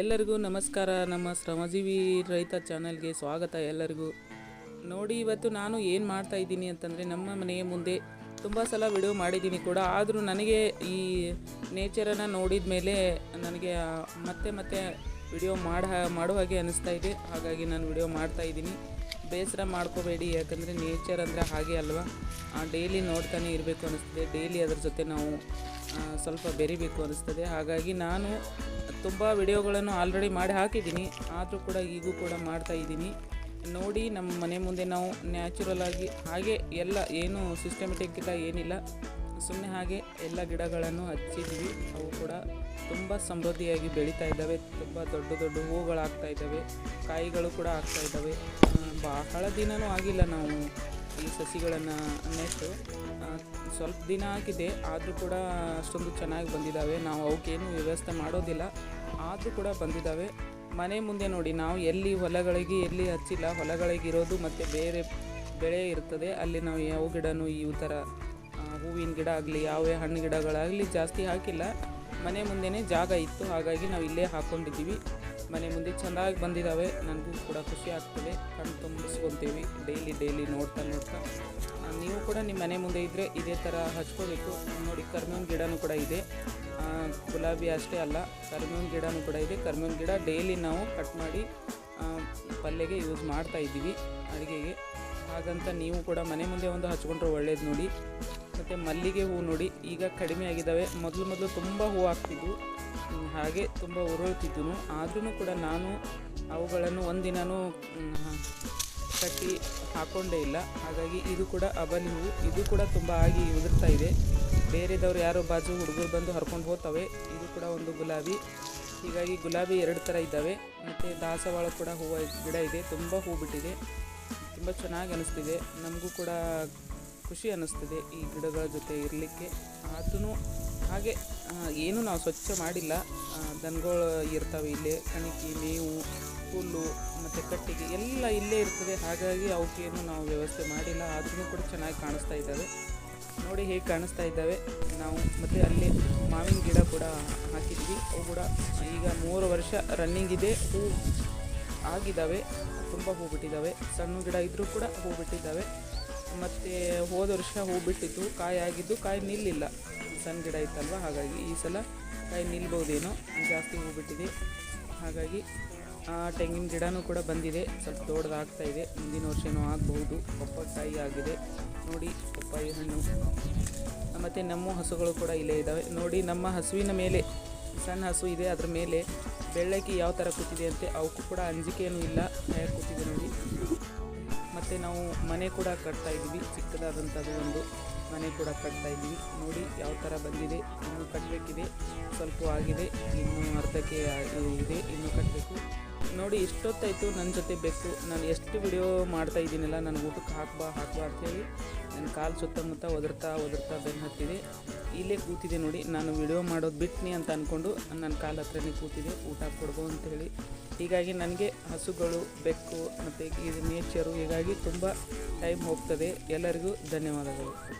ಎಲ್ಲರಿಗೂ ನಮಸ್ಕಾರ. ನಮ್ಮ ಶ್ರಮಜೀವಿ ರೈತ ಚಾನಲ್ಗೆ ಸ್ವಾಗತ ಎಲ್ಲರಿಗೂ. ನೋಡಿ, ಇವತ್ತು ನಾನು ಏನು ಮಾಡ್ತಾ ಇದ್ದೀನಿ ಅಂತಂದರೆ ನಮ್ಮ ಮನೆಯ ಮುಂದೆ ತುಂಬ ಸಲ ವಿಡಿಯೋ ಮಾಡಿದ್ದೀನಿ ಕೂಡ. ಆದರೂ ನನಗೆ ಈ ನೇಚರನ್ನು ನೋಡಿದ ಮೇಲೆ ನನಗೆ ಮತ್ತೆ ಮತ್ತೆ ವಿಡಿಯೋ ಮಾಡ ಮಾಡೋ ಹಾಗೆ ಅನಿಸ್ತಾ ಇದೆ. ಹಾಗಾಗಿ ನಾನು ವಿಡಿಯೋ ಮಾಡ್ತಾ ಇದ್ದೀನಿ. ಬೇಸರ ಮಾಡ್ಕೋಬೇಡಿ. ಯಾಕಂದರೆ ನೇಚರ್ ಅಂದರೆ ಹಾಗೆ ಅಲ್ವಾ? ಡೈಲಿ ನೋಡ್ತಾನೆ ಇರಬೇಕು ಅನ್ನಿಸ್ತದೆ ಡೈಲಿ ಅದ್ರ ಜೊತೆ ನಾವು ಸ್ವಲ್ಪ ಬೆರಿಬೇಕು ಅನಿಸ್ತದೆ. ಹಾಗಾಗಿ ನಾನು ತುಂಬ ವಿಡಿಯೋಗಳನ್ನು ಆಲ್ರೆಡಿ ಮಾಡಿ ಹಾಕಿದ್ದೀನಿ. ಆದರೂ ಕೂಡ ಈಗೂ ಕೂಡ ಮಾಡ್ತಾ ಇದ್ದೀನಿ. ನೋಡಿ ನಮ್ಮ ಮನೆ ಮುಂದೆ ನಾವು ನ್ಯಾಚುರಲ್ ಆಗಿ ಹಾಗೆ ಎಲ್ಲ ಏನು ಸಿಸ್ಟಮೆಟಿಕ್ ಇಲ್ಲ ಏನಿಲ್ಲ. ಸುಮ್ಮನೆ ಹಾಗೆ ಎಲ್ಲ ಗಿಡಗಳನ್ನು ಹಚ್ಚಿದ್ದೀವಿ. ಅವು ಕೂಡ ತುಂಬ ಸಮೃದ್ಧಿಯಾಗಿ ಬೆಳೀತಾ ಇದ್ದಾವೆ. ತುಂಬ ದೊಡ್ಡ ದೊಡ್ಡ ಹೂವುಗಳಾಗ್ತಾ ಇದ್ದಾವೆ. ಕಾಯಿಗಳು ಕೂಡ ಆಗ್ತಾ ಇದ್ದಾವೆ. ಬಹಳ ದಿನವೂ ಆಗಿಲ್ಲ ನಾವು ಈ ಸಸಿಗಳನ್ನು ನೆಟ್ಟು. ಸ್ವಲ್ಪ ದಿನ ಆಗಿದೆ, ಆದರೂ ಕೂಡ ಅಷ್ಟೊಂದು ಚೆನ್ನಾಗಿ ಬಂದಿದ್ದಾವೆ ನಾವು ಅವಕ್ಕೇನು ವ್ಯವಸ್ಥೆ ಮಾಡೋದಿಲ್ಲ, ಆದರೂ ಕೂಡ ಬಂದಿದ್ದಾವೆ ಮನೆ ಮುಂದೆ ನೋಡಿ, ನಾವು ಎಲ್ಲಿ ಹೊಲಗಳಿಗೆ, ಎಲ್ಲಿ ಹಚ್ಚಿಲ್ಲ, ಹೊಲಗಳಿಗೆ ಇರೋದು ಮತ್ತು ಬೇರೆ ಬೆಳೆ ಇರ್ತದೆ. ಅಲ್ಲಿ ನಾವು ಯಾವ ಗಿಡನೂ ಈ ಥರ ಹೂವಿನ ಗಿಡ ಆಗಲಿ ಯಾವ ಹಣ್ಣು ಗಿಡಗಳಾಗಲಿ ಜಾಸ್ತಿ ಹಾಕಿಲ್ಲ. ಮನೆ ಮುಂದೆನೇ ಜಾಗ ಇತ್ತು, ಹಾಗಾಗಿ ನಾವು ಇಲ್ಲೇ ಹಾಕ್ಕೊಂಡಿದ್ದೀವಿ ಮನೆ ಮುಂದೆ ಚೆನ್ನಾಗಿ ಬಂದಿದ್ದಾವೆ, ನನಗೂ ಕೂಡ ಖುಷಿ ಆಗ್ತದೆ. ಕಣ್ಣು ತುಂಬಿಸ್ಕೊತೀವಿ ಡೈಲಿ ಡೈಲಿ ನೋಡ್ತಾ ನೋಡ್ತಾ. ನೀವು ಕೂಡ ನಿಮ್ಮ ಮನೆ ಮುಂದೆ ಇದ್ದರೆ ಇದೇ ಥರ ಹಚ್ಕೋಬೇಕು. ನೋಡಿ ಕರ್ಮೇವಿನ ಗಿಡನೂ ಕೂಡ ಇದೆ. ಗುಲಾಬಿ ಅಷ್ಟೇ ಅಲ್ಲ ಕರ್ಮೇವಿನ ಗಿಡನೂ ಕೂಡ ಇದೆ. ಕರ್ಮೇವಿನ ಗಿಡ ಡೈಲಿ ನಾವು ಕಟ್ ಮಾಡಿ ಪಲ್ಯಗೆ ಯೂಸ್ ಮಾಡ್ತಾ ಇದ್ದೀವಿ ಅಡುಗೆಗೆ. ಹಾಗಂತ ನೀವು ಕೂಡ ಮನೆ ಮುಂದೆ ಒಂದು ಹಚ್ಕೊಂಡ್ರೆ ಒಳ್ಳೇದು ನೋಡಿ. ಮತ್ತು ಮಲ್ಲಿಗೆ ಹೂ ನೋಡಿ ಈಗ ಕಡಿಮೆ ಆಗಿದ್ದಾವೆ. ಮೊದಲು ಮೊದಲು ತುಂಬ ಹೂ ಆಗ್ತಿದ್ವು ಹಾಗೆ ತುಂಬ ಉರುಳ್ತಿದ್ವು ಆದ್ರೂ ಕೂಡ ನಾನು ಅವುಗಳನ್ನು ಒಂದಿನೂ ಕಟ್ಟಿ ಹಾಕೊಂಡೇ ಇಲ್ಲ. ಹಾಗಾಗಿ ಇದು ಕೂಡ ಅಬಲಿ ಹೂವು ಇದು ಕೂಡ ತುಂಬ ಆಗಿ ಉದುರ್ತಾ ಇದೆ. ಬೇರೆದವ್ರು ಯಾರೋ ಬಾಜು ಹುಡುಗರು ಬಂದು ಹರ್ಕೊಂಡು ಹೋಗ್ತವೆ. ಇದು ಕೂಡ ಒಂದು ಗುಲಾಬಿ. ಹೀಗಾಗಿ ಗುಲಾಬಿ ಎರಡು ಥರ ಇದ್ದಾವೆ. ಮತ್ತು ದಾಸವಾಳ ಕೂಡ ಹೂವು, ಗಿಡ ಇದೆ. ತುಂಬ ಹೂ ಬಿಟ್ಟಿದೆ. ತುಂಬ ಚೆನ್ನಾಗಿ ಅನಿಸ್ತಿದೆ. ನಮಗೂ ಕೂಡ ಖುಷಿ ಅನ್ನಿಸ್ತಿದೆ ಈ ಗಿಡಗಳ ಜೊತೆ ಇರಲಿಕ್ಕೆ. ಆದೂ ಹಾಗೆ ಏನು ನಾವು ಸ್ವಚ್ಛ ಮಾಡಿಲ್ಲ. ದನಗಳು ಇರ್ತವೆ ಇಲ್ಲೇ, ಕಣಿಕಿ, ಮೇವು, ಹುಲ್ಲು, ಮತ್ತು ಕಟ್ಟಿಗೆ ಎಲ್ಲ ಇಲ್ಲೇ ಇರ್ತದೆ. ಹಾಗಾಗಿ ಅವಕ್ಕೇನು ನಾವು ವ್ಯವಸ್ಥೆ ಮಾಡಿಲ್ಲ. ಆದ್ರೂ ಕೂಡ ಚೆನ್ನಾಗಿ ಕಾಣಿಸ್ತಾ ಇದ್ದಾವೆ. ನೋಡಿ ಹೇಗೆ ಕಾಣಿಸ್ತಾ ಇದ್ದಾವೆ. ನಾವು ಮತ್ತು ಅಲ್ಲಿ ಮಾವಿನ ಗಿಡ ಕೂಡ ಹಾಕಿದ್ವಿ. ಅವು ಕೂಡ ಈಗ ಮೂರು ವರ್ಷ ರನ್ನಿಂಗ್ ಇದೆ. ಹೂ ಆಗಿದ್ದಾವೆ, ತುಂಬ ಹೂ ಬಿಟ್ಟಿದ್ದಾವೆ. ಸಣ್ಣ ಗಿಡ ಇದ್ದರೂ ಕೂಡ ಹೂ ಬಿಟ್ಟಿದ್ದಾವೆ. ಮತ್ತು ಹೋದ ವರ್ಷ ಹೂ ಬಿಟ್ಟಿತ್ತು ಕಾಯಿ ಆಗಿದ್ದು ಕಾಯಿ ನಿಲ್ಲಿಲ್ಲ. ಸಣ್ಣ ಗಿಡ ಇತ್ತಲ್ವ, ಹಾಗಾಗಿ ಈ ಸಲ ಕಾಯಿ ನಿಲ್ಬೋದೇನೋ ಜಾಸ್ತಿ ಹೂ ಬಿಟ್ಟಿದೆ ಹಾಗಾಗಿ ಆ ತೆಂಗಿನ ಗಿಡನೂ ಕೂಡ ಬಂದಿದೆ, ಸ್ವಲ್ಪ ದೊಡ್ಡದಾಗ್ತಾ ಇದೆ. ಮುಂದಿನ ವರ್ಷನೂ ಆಗಬಹುದು. ಪಪ್ಪಾಯಿ ಆಗಿದೆ. ನೋಡಿ ಪಪ್ಪಾಯಿ ಹಣ್ಣು. ಮತ್ತು ನಮ್ಮ ಹಸುಗಳು ಕೂಡ ಇಲ್ಲೇ ಇದ್ದಾವೆ. ನೋಡಿ ನಮ್ಮ ಹಸುವಿನ ಮೇಲೆ, ಸಣ್ಣ ಹಸು ಇದೆ, ಅದರ ಮೇಲೆ ಬೆಳ್ಳಕ್ಕಿ ಯಾವ ಥರ ಕೂತಿದೆ ಅಂತೆ ಅವಕ್ಕೂ ಕೂಡ ಅಂಜಿಕೆಯೂ ಇಲ್ಲ. ಹೇಗೆ ಕೂತಿದೆ ನೋಡಿ. ಮತ್ತು ನಾವು ಮನೆ ಕೂಡ ಕಟ್ತಾ ಇದ್ದೀವಿ. ಚಿಕ್ಕದಾದಂಥದ್ದು ಒಂದು ಮನೆ ಕೂಡ ಕಟ್ತಾ ಇದ್ದೀವಿ. ನೋಡಿ ಯಾವ ಥರ ಬಂದಿದೆ. ಇನ್ನೂ ಕಟ್ಟಬೇಕಿದೆ ಸ್ವಲ್ಪ ಆಗಿದೆ. ಇನ್ನೂ ಅರ್ಧಕ್ಕೆ ಇದೆ. ಇನ್ನೂ ಕಟ್ಟಬೇಕು ನೋಡಿ ಇಷ್ಟೊತ್ತಾಯಿತು ನನ್ನ ಜೊತೆ ಬೆಕ್ಕು. ನಾನು ಎಷ್ಟು ವಿಡಿಯೋ ಮಾಡ್ತಾ ಇದ್ದೀನಲ್ಲ ನನಗೆ ಊಟಕ್ಕೆ ಹಾಕ್ಬಾ ಹಾಕ್ಬಾ ಅಂತೇಳಿ ನನ್ನ ಕಾಲು ಸುತ್ತಮುತ್ತ ಒದರ್ತಾ ಒದರ್ತಾ ಬೆನ್ನು ಹತ್ತಿದೆ. ಇಲ್ಲೇ ಕೂತಿದೆ ನೋಡಿ. ನಾನು ವಿಡಿಯೋ ಮಾಡೋದು ಬಿಟ್ನಿ ಅಂತ ಅಂದ್ಕೊಂಡು ನನ್ನ ಕಾಲ ಹತ್ರನೇ ಕೂತಿದೆ. ಊಟ ಕೊಡ್ಬೋ ಹೇಳಿ ಹೀಗಾಗಿ ನನಗೆ ಹಸುಗಳು, ಬೆಕ್ಕು ಮತ್ತು ಇದು ನೇಚರು ಹೀಗಾಗಿ ತುಂಬ ಟೈಮ್ ಹೋಗ್ತದೆ. ಎಲ್ಲರಿಗೂ ಧನ್ಯವಾದಗಳು.